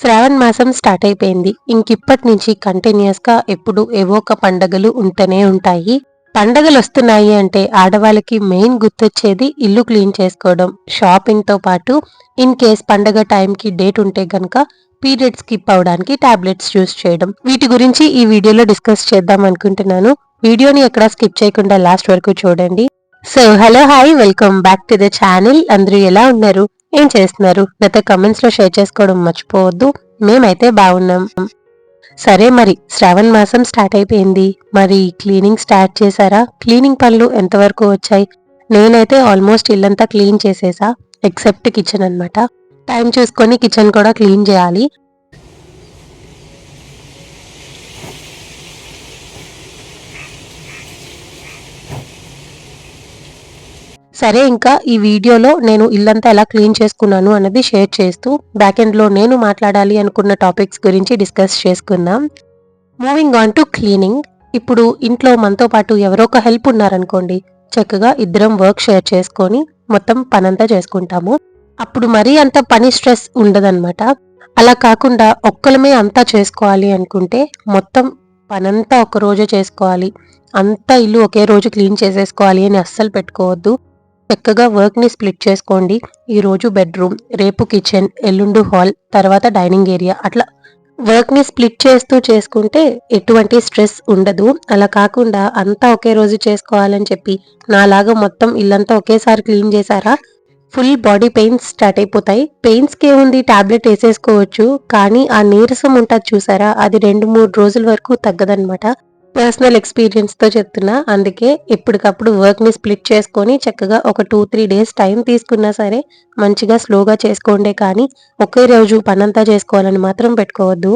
శ్రావణ మాసం స్టార్ట్ అయిపోయింది. ఇంకిప్పటి నుంచి కంటిన్యూస్గా ఎప్పుడు ఏవో ఒక పండగలు ఉంటూనే ఉంటాయి. పండగలు వస్తున్నాయి అంటే ఆడవాళ్ళకి మెయిన్ గుర్తొచ్చేది ఇల్లు క్లీన్ చేసుకోవడం షాపింగ్తో పాటు ఇన్ కేస్ పండగ టైంకి డేట్ ఉంటే గనక పీరియడ్ స్కిప్ అవడానికి టాబ్లెట్స్ యూస్ చేయడం. వీటి గురించి ఈ వీడియోలో డిస్కస్ చేద్దాం అనుకుంటున్నాను. వీడియోని ఎక్కడ స్కిప్ చేయకుండా లాస్ట్ వరకు చూడండి. So hello hi welcome back to the channel అందరూ ఎలా ఉన్నారు? ఏం చేస్తున్నారు? నాతో కమెంట్స్లో షేర్ చేసుకోవడం మర్చిపోవద్దు. మేమైతే బాగున్నాం. సరే మరి శ్రావణ మాసం స్టార్ట్ అయిపోయింది. మరి క్లీనింగ్ స్టార్ట్ చేశారా? క్లీనింగ్ పనులు ఎంతవరకు వచ్చాయి? నేనైతే ఆల్మోస్ట్ ఇల్లంతా క్లీన్ చేసేసా ఎక్సెప్ట్ కిచెన్ అనమాట టైం చూసుకొని కిచెన్ కూడా క్లీన్ చేయాలి. సరే ఇంకా ఈ వీడియోలో నేను ఇల్లంతా ఎలా క్లీన్ చేసుకున్నాను అన్నది షేర్ చేస్తూ బ్యాక్ ఎండ్లో నేను మాట్లాడాలి అనుకున్న టాపిక్స్ గురించి డిస్కస్ చేసుకుందాం. మూవింగ్ ఆన్ టు క్లీనింగ్ ఇప్పుడు ఇంట్లో మనతో పాటు ఎవరో ఒక హెల్ప్ ఉన్నారనుకోండి చక్కగా ఇద్దరం వర్క్ షేర్ చేసుకొని మొత్తం పనంతా చేసుకుంటాము. అప్పుడు మరీ అంత పని స్ట్రెస్ ఉండదన్నమాట. అలా కాకుండా ఒక్కలమే అంతా చేసుకోవాలి అనుకుంటే మొత్తం పనంతా ఒక రోజే చేసుకోవాలి. అంతా ఇల్లు ఒకే రోజు క్లీన్ చేసేసుకోవాలి అని అస్సలు పెట్టుకోవద్దు. చక్కగా వర్క్ని స్ప్లిట్ చేసుకోండి. ఈరోజు బెడ్రూమ్ రేపు కిచెన్ ఎల్లుండు హాల్ తర్వాత డైనింగ్ ఏరియా. అట్లా వర్క్ని స్ప్లిట్ చేస్తూ చేసుకుంటే ఎటువంటి స్ట్రెస్ ఉండదు. అలా కాకుండా అంతా ఒకే రోజు చేసుకోవాలని చెప్పి నాలాగా మొత్తం ఇల్లంతా ఒకేసారి క్లీన్ చేశారా? ఫుల్ బాడీ పెయిన్స్ స్టార్ట్ అయిపోతాయి. పెయిన్స్కి ఏముంది? టాబ్లెట్ వేసేసుకోవచ్చు. కానీ ఆ నీరసం ఉంటుంది చూసారా? అది రెండు మూడు రోజుల వరకు తగ్గదనమాట పర్సనల్ ఎక్స్పీరియన్స్తో చెప్తున్నా. అందుకే ఇప్పటికప్పుడు వర్క్ని స్ప్లిట్ చేసుకొని చక్కగా ఒక టూ త్రీ డేస్ టైం తీసుకున్నా సరే మంచిగా స్లోగా చేసుకోండే కానీ ఒకే రోజు పనంతా చేసుకోవాలని మాత్రం పెట్టుకోవద్దు.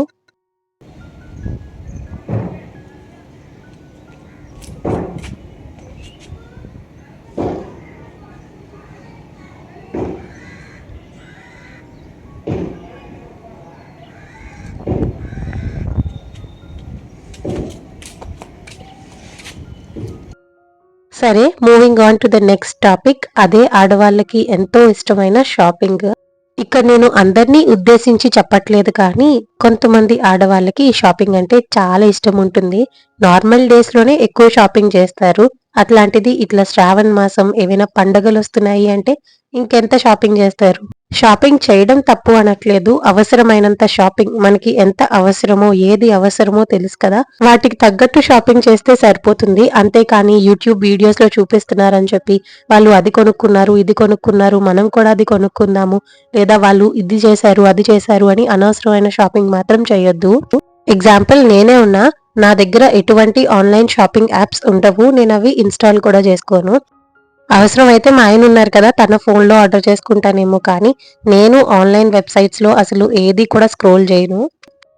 సరే moving on to the next topic అదే ఆడవాళ్ళకి ఎంతో ఇష్టమైన షాపింగ్ ఇక్కడ నేను అందరినీ ఉద్దేశించి చెప్పట్లేదు కానీ కొంతమంది ఆడవాళ్ళకి ఈ షాపింగ్ అంటే చాలా ఇష్టం ఉంటుంది. నార్మల్ డేస్లోనే ఎక్కువ షాపింగ్ చేస్తారు. అట్లాంటిది ఇట్లా శ్రావణ మాసం ఏవైనా పండగలు వస్తున్నాయి అంటే ఇంకెంత షాపింగ్ చేస్తారు? షాపింగ్ చేయడం తప్పు అనట్లేదు. అవసరమైనంత షాపింగ్. మనకి ఎంత అవసరమో ఏది అవసరమో తెలుసు కదా. వాటికి తగ్గట్టు షాపింగ్ చేస్తే సరిపోతుంది. అంతేకాని యూట్యూబ్ వీడియోస్లో చూపిస్తున్నారని చెప్పి వాళ్ళు అది కొనుక్కున్నారు ఇది కొనుక్కున్నారు మనం కూడా అది కొనుక్కుందాము. లేదా వాళ్ళు ఇది చేశారు అది చేశారు అని అనవసరమైన షాపింగ్ మాత్రం చేయొద్దు. ఎగ్జాంపుల్ నేనే ఉన్నా. నా దగ్గర ఎటువంటి ఆన్లైన్ షాపింగ్ యాప్స్ ఉండవు. నేను అవి ఇన్స్టాల్ కూడా చేసుకోను. అవసరం అయితే మా ఆయన ఉన్నారు కదా తన ఫోన్లో ఆర్డర్ చేసుకుంటానేమో కానీ నేను ఆన్లైన్ వెబ్సైట్స్లో అసలు ఏది కూడా స్క్రోల్ చేయను.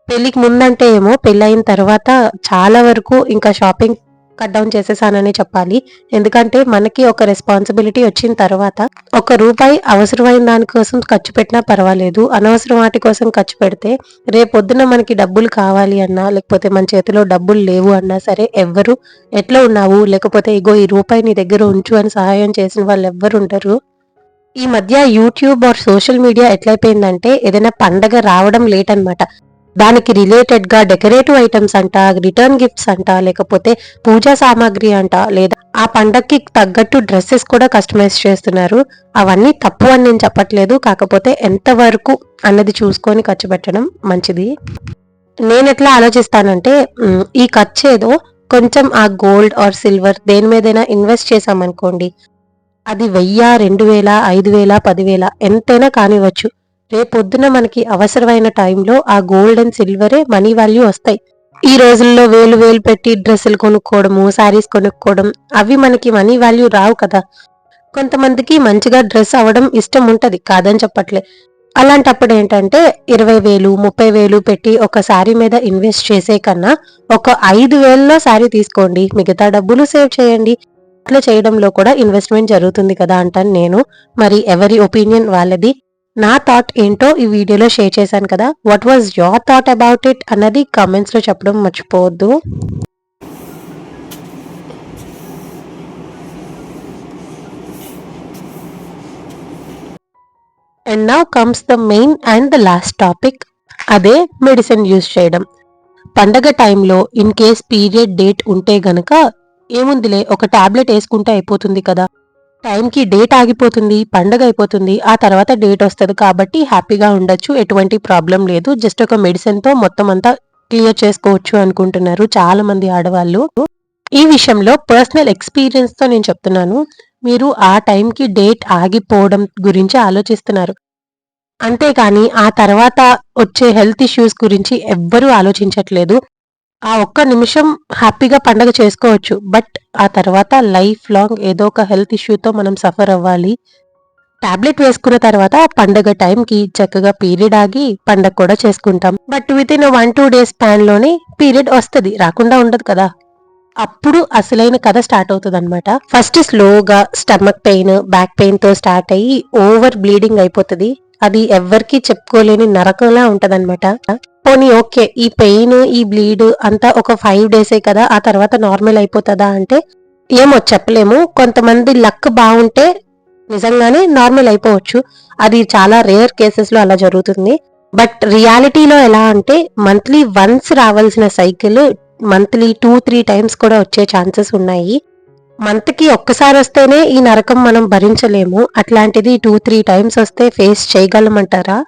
పెళ్ళికి ముందంటే ఏమో పెళ్ళైన తర్వాత చాలా వరకు ఇంకా షాపింగ్ కట్ డౌన్ చేసేసానని చెప్పాలి. ఎందుకంటే మనకి ఒక రెస్పాన్సిబిలిటీ వచ్చిన తర్వాత ఒక రూపాయి అవసరమైన దానికోసం ఖర్చు పెట్టినా పర్వాలేదు. అనవసరం వాటి కోసం ఖర్చు పెడితే రేపొద్దున మనకి డబ్బులు కావాలి అన్నా లేకపోతే మన చేతిలో డబ్బులు లేవు అన్నా సరే ఎవ్వరు ఎట్లా ఉన్నావు? లేకపోతే ఇగో ఈ రూపాయి నీ దగ్గర ఉంచు అని సహాయం చేసిన వాళ్ళు ఎవ్వరు ఉండరు. ఈ మధ్య యూట్యూబ్ ఆర్ సోషల్ మీడియా ఎట్లయిపోయిందంటే ఏదైనా పండగ రావడం లేట్ అనమాట దానికి రిలేటెడ్గా డెకరేటివ్ ఐటమ్స్ అంట రిటర్న్ గిఫ్ట్స్ అంట లేకపోతే పూజా సామాగ్రి అంట లేదా ఆ పండక్కి తగ్గట్టు డ్రెస్సెస్ కూడా కస్టమైజ్ చేస్తున్నారు. అవన్నీ తప్పు అని నేను చెప్పట్లేదు. కాకపోతే ఎంతవరకు అన్నది చూసుకొని ఖర్చు పెట్టడం మంచిది. నేను ఎట్లా ఆలోచిస్తానంటే ఈ ఖర్చు ఏదో కొంచెం ఆ గోల్డ్ ఆర్ సిల్వర్ దేని మీదైనా ఇన్వెస్ట్ చేసామనుకోండి అది వెయ్యి రెండు వేల ఐదు వేల పదివేల ఎంతైనా కానివ్వచ్చు. రేపొద్దున మనకి అవసరమైన టైంలో ఆ గోల్డ్ అండ్ సిల్వరే మనీ వాల్యూ వస్తాయి. ఈ రోజుల్లో వేలు వేలు పెట్టి డ్రెస్సులు కొనుక్కోవడము శారీస్ కొనుక్కోవడం అవి మనకి మనీ వాల్యూ రావు కదా. కొంతమందికి మంచిగా డ్రెస్ అవ్వడం ఇష్టం ఉంటుంది కాదని చెప్పట్లే. అలాంటప్పుడు ఏంటంటే ఇరవై వేలు ముప్పై వేలు పెట్టి ఒక శారీ మీద ఇన్వెస్ట్ చేసే కన్నా ఒక ఐదు వేలలో శారీ తీసుకోండి మిగతా డబ్బులు సేవ్ చేయండి. అట్లా చేయడంలో కూడా ఇన్వెస్ట్మెంట్ జరుగుతుంది కదా అంటాను నేను. మరి ఎవరి ఒపీనియన్ వాళ్ళది? నా థాట్ ఏంటో ఈ వీడియోలో షేర్ చేశాను కదా. What was your thought about it అన్నది కామెంట్స్లో చెప్పడం మర్చిపోవద్దు. And now comes the main and the last topic అదే మెడిసిన్ యూజ్ చేయడం. పండగ టైంలో ఇన్ కేస్ పీరియడ్ డేట్ ఉంటే గనక ఏముందిలే ఒక టాబ్లెట్ వేసుకుంటే అయిపోతుంది కదా. టైంకి డేట్ ఆగిపోతుంది పండగ అయిపోతుంది ఆ తర్వాత డేట్ వస్తుంది కాబట్టి హ్యాపీగా ఉండొచ్చు ఎటువంటి ప్రాబ్లం లేదు. జస్ట్ ఒక మెడిసిన్తో మొత్తం అంతా క్లియర్ చేసుకోవచ్చు అనుకుంటున్నారు చాలా మంది ఆడవాళ్ళు. ఈ విషయంలో పర్సనల్ ఎక్స్పీరియన్స్తో నేను చెప్తున్నాను. మీరు ఆ టైంకి డేట్ ఆగిపోవడం గురించి ఆలోచిస్తున్నారు. అంతేకాని ఆ తర్వాత వచ్చే హెల్త్ ఇష్యూస్ గురించి ఎవ్వరూ ఆలోచించట్లేదు. ఆ ఒక్క నిమిషం హ్యాపీగా పండగ చేసుకోవచ్చు. బట్ ఆ తర్వాత లైఫ్ లాంగ్ ఏదో ఒక హెల్త్ ఇష్యూతో మనం సఫర్ అవ్వాలి. టాబ్లెట్ వేసుకున్న తర్వాత పండగ టైంకి చక్కగా పీరియడ్ ఆగి పండగ కూడా చేసుకుంటాం. But within one two days స్పాన్లోనే period వస్తుంది. రాకుండా ఉండదు కదా. అప్పుడు అసలైన కథ స్టార్ట్ అవుతుంది అనమాట ఫస్ట్ స్లోగా స్టమక్ పెయిన్ బ్యాక్ పెయిన్తో స్టార్ట్ అయ్యి ఓవర్ బ్లీడింగ్ అయిపోతుంది. అది ఎవ్వరికీ చెప్పుకోలేని నరకంలా ఉంటదన్నమాట. పోనీ ఓకే ఈ పెయిన్ ఈ బ్లీడ్ అంతా ఒక ఫైవ్ డేసే కదా ఆ తర్వాత నార్మల్ అయిపోతుందా అంటే ఏమో చెప్పలేము. కొంతమంది లక్ బాగుంటే నిజంగానే నార్మల్ అయిపోవచ్చు. అది చాలా రేర్ కేసెస్లో అలా జరుగుతుంది. బట్ రియాలిటీలో ఎలా అంటే మంత్లీ వన్స్ రావాల్సిన cycle monthly two three times కూడా వచ్చే ఛాన్సెస్ ఉన్నాయి. మంత్కి ఒక్కసారి వస్తేనే ఈ నరకం మనం భరించలేము. అట్లాంటిది టూ త్రీ టైమ్స్ వస్తే ఫేస్ చేయగలమంటారా?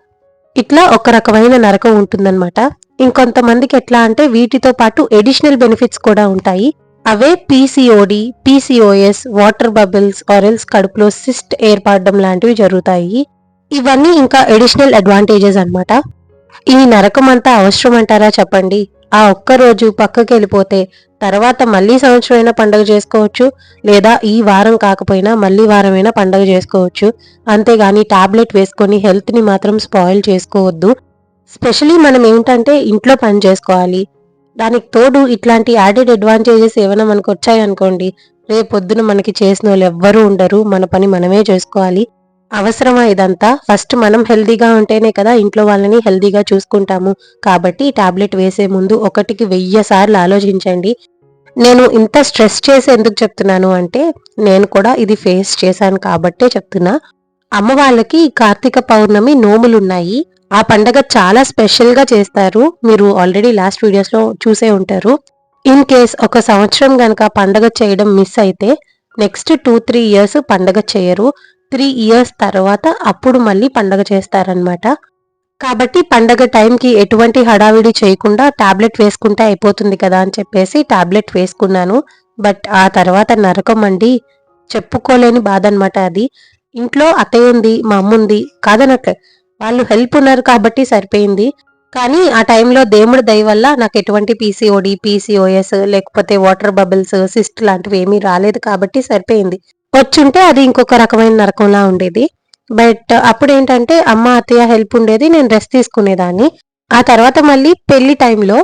ఇట్లా ఒక రకమైన నరకం ఉంటుందన్నమాట. ఇంకొంతమందికి ఎట్లా అంటే వీటితో పాటు ఎడిషనల్ బెనిఫిట్స్ కూడా ఉంటాయి. అవే పీసీఓడి పీసీఓఎస్ వాటర్ బబుల్స్ ఆరెల్స్ కడుపులో సిస్ట్ ఏర్పడడం లాంటివి జరుగుతాయి. ఇవన్నీ ఇంకా ఎడిషనల్ అడ్వాంటేజెస్ అనమాట ఈ నరకం అంతా అవసరం అంటారా చెప్పండి? ఆ ఒక్క రోజు పక్కకి వెళ్ళిపోతే తర్వాత మళ్ళీ సంవత్సరమైనా పండగ చేసుకోవచ్చు లేదా ఈ వారం కాకపోయినా మళ్ళీ వారమైనా పండగ చేసుకోవచ్చు. అంతేగాని టాబ్లెట్ వేసుకొని హెల్త్ని మాత్రం స్పాయిల్ చేసుకోవద్దు. స్పెషలీ మనం ఏంటంటే ఇంట్లో పని చేసుకోవాలి. దానికి తోడు ఇట్లాంటి యాడెడ్ అడ్వాంటేజెస్ ఏమైనా మనకు వచ్చాయనుకోండి రేపు పొద్దున మనకి చేసిన వాళ్ళు ఎవ్వరూ ఉండరు. మన పని మనమే చేసుకోవాలి. అవసరమా ఇదంతా? ఫస్ట్ మనం హెల్దీగా ఉంటేనే కదా ఇంట్లో వాళ్ళని హెల్దీగా చూసుకుంటాము. కాబట్టి టాబ్లెట్ వేసే ముందు ఒకటికి వెయ్యి సార్లు ఆలోచించండి. నేను ఇంత స్ట్రెస్ చేసి ఎందుకు చెప్తున్నాను అంటే నేను కూడా ఇది ఫేస్ చేశాను కాబట్టే చెప్తున్నా. అమ్మ వాళ్ళకి కార్తీక పౌర్ణమి నోములున్నాయి. ఆ పండగ చాలా స్పెషల్గా చేస్తారు. మీరు ఆల్రెడీ లాస్ట్ వీడియోస్లో చూసే ఉంటారు. ఇన్ కేస్ ఒక సంవత్సరం గనక పండగ చేయడం మిస్ అయితే నెక్స్ట్ టూ త్రీ ఇయర్స్ పండగ చేయరు. త్రీ ఇయర్స్ తర్వాత అప్పుడు మళ్ళీ పండగ చేస్తారనమాట కాబట్టి పండగ టైంకి ఎటువంటి హడావిడి చేయకుండా టాబ్లెట్ వేసుకుంటే అయిపోతుంది కదా అని చెప్పేసి టాబ్లెట్ వేసుకున్నాను. బట్ ఆ తర్వాత నరకం అండి. చెప్పుకోలేని బాధ అనమాట అది. ఇంట్లో అత్తయ్య ఉంది మా అమ్మ ఉంది కాదనట్లే. వాళ్ళు హెల్ప్ ఉన్నారు కాబట్టి సరిపోయింది. కానీ ఆ టైంలో దేవుడి దయ వల్ల నాకు ఎటువంటి పీసీఓడి పీసీఓఎస్ లేకపోతే వాటర్ బబుల్స్ సిస్ట్ లాంటివి ఏమీ రాలేదు కాబట్టి సరిపోయింది. వచ్చుంటే అది ఇంకొక రకమైన నరకంలా ఉండేది. బట్ అప్పుడు ఏంటంటే అమ్మ అత్తయ్య హెల్ప్ ఉండేది నేను రెస్ట్ తీసుకునేదాన్ని. ఆ తర్వాత మళ్ళీ పెళ్ళి టైంలో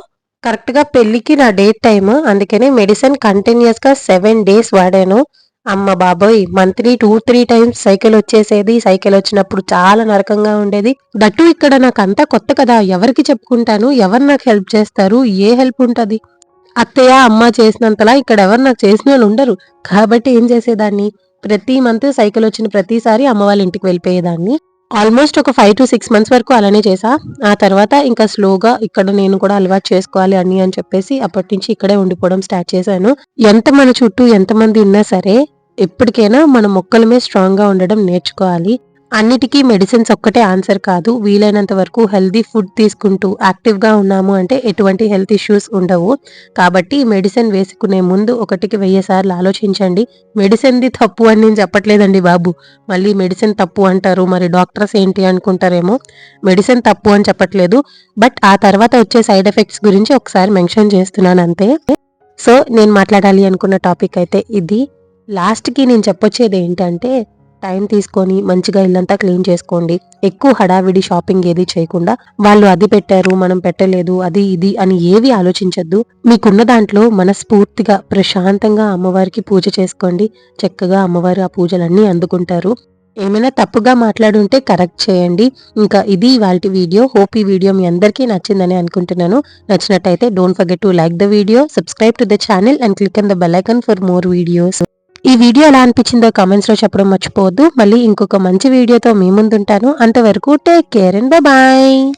కరెక్ట్గా పెళ్ళికి నా డేట్ టైం అందుకనే మెడిసిన్ కంటిన్యూస్గా సెవెన్ డేస్ వాడాను. అమ్మ బాబోయ్ monthly two three times cycle వచ్చేసేది. సైకిల్ వచ్చినప్పుడు చాలా నరకంగా ఉండేది. దట్టు ఇక్కడ నాకు అంతా కొత్త కదా ఎవరికి చెప్పుకుంటాను? ఎవరు నాకు హెల్ప్ చేస్తారు? ఏ హెల్ప్ ఉంటుంది? అత్తయ్య అమ్మ చేసినంతలా ఇక్కడ ఎవరు నాకు చేసిన వాళ్ళు ఉండరు. కాబట్టి ఏం చేసేదాన్ని? ప్రతి మంత్ సైకిల్ వచ్చిన ప్రతిసారి అమ్మ వాళ్ళ ఇంటికి వెళ్ళిపోయేదాన్ని. ఆల్మోస్ట్ ఒక ఫైవ్ టు సిక్స్ మంత్స్ వరకు అలానే చేసా. ఆ తర్వాత ఇంకా స్లోగా ఇక్కడ నేను కూడా అలవాటు చేసుకోవాలి అని అని చెప్పేసి అప్పటి నుంచి ఇక్కడే ఉండిపోవడం స్టార్ట్ చేశాను. ఎంత మన చుట్టూ ఎంతమంది ఉన్నా సరే ఎప్పటికైనా మన మొక్కలమే స్ట్రాంగ్గా ఉండడం నేర్చుకోవాలి. అన్నిటికీ మెడిసిన్స్ ఒక్కటే ఆన్సర్ కాదు. వీలైనంత వరకు హెల్దీ ఫుడ్ తీసుకుంటూ యాక్టివ్గా ఉన్నాము అంటే ఎటువంటి హెల్త్ ఇష్యూస్ ఉండవు. కాబట్టి మెడిసిన్ వేసుకునే ముందు ఒకటికి వెయ్యి సార్లు ఆలోచించండి. మెడిసిన్ది తప్పు అని నేను చెప్పట్లేదండి బాబు. మళ్ళీ మెడిసిన్ తప్పు అంటారు. మరి డాక్టర్స్ ఏంటి అనుకుంటారేమో. మెడిసిన్ తప్పు అని చెప్పట్లేదు. బట్ ఆ తర్వాత వచ్చే సైడ్ ఎఫెక్ట్స్ గురించి ఒకసారి మెన్షన్ చేస్తున్నాను అంతే. సో నేను మాట్లాడాలి అనుకున్న టాపిక్ అయితే ఇది. లాస్ట్కి నేను చెప్పొచ్చేది ఏంటంటే టైం తీసుకొని మంచిగా ఇల్లంతా క్లీన్ చేసుకోండి. ఎక్కువ హడావిడి షాపింగ్ ఏది చేయకుండా వాళ్ళు అది పెట్టారు మనం పెట్టలేదు అది ఇది అని ఏవి ఆలోచించద్దు. మీకున్న దాంట్లో మనస్ఫూర్తిగా ప్రశాంతంగా అమ్మవారికి పూజ చేసుకోండి. చక్కగా అమ్మవారు ఆ పూజలన్నీ అందుకుంటారు. ఏమైనా తప్పుగా మాట్లాడుంటే కరెక్ట్ చేయండి. ఇంకా ఇది వాళ్ళ వీడియో. హోప్ ఈ వీడియో మీ అందరికీ నచ్చిందని అనుకుంటున్నాను. నచ్చినట్టయితే don't forget to like the video subscribe to the channel and click on the bell icon for more videos ఈ వీడియో ఎలా అనిపించిందో కామెంట్స్లో చెప్పడం మర్చిపోవద్దు. మళ్ళీ ఇంకొక మంచి వీడియోతో మీ ముందుంటాను. అంతవరకు టేక్ కేర్ అండ్ బాయ్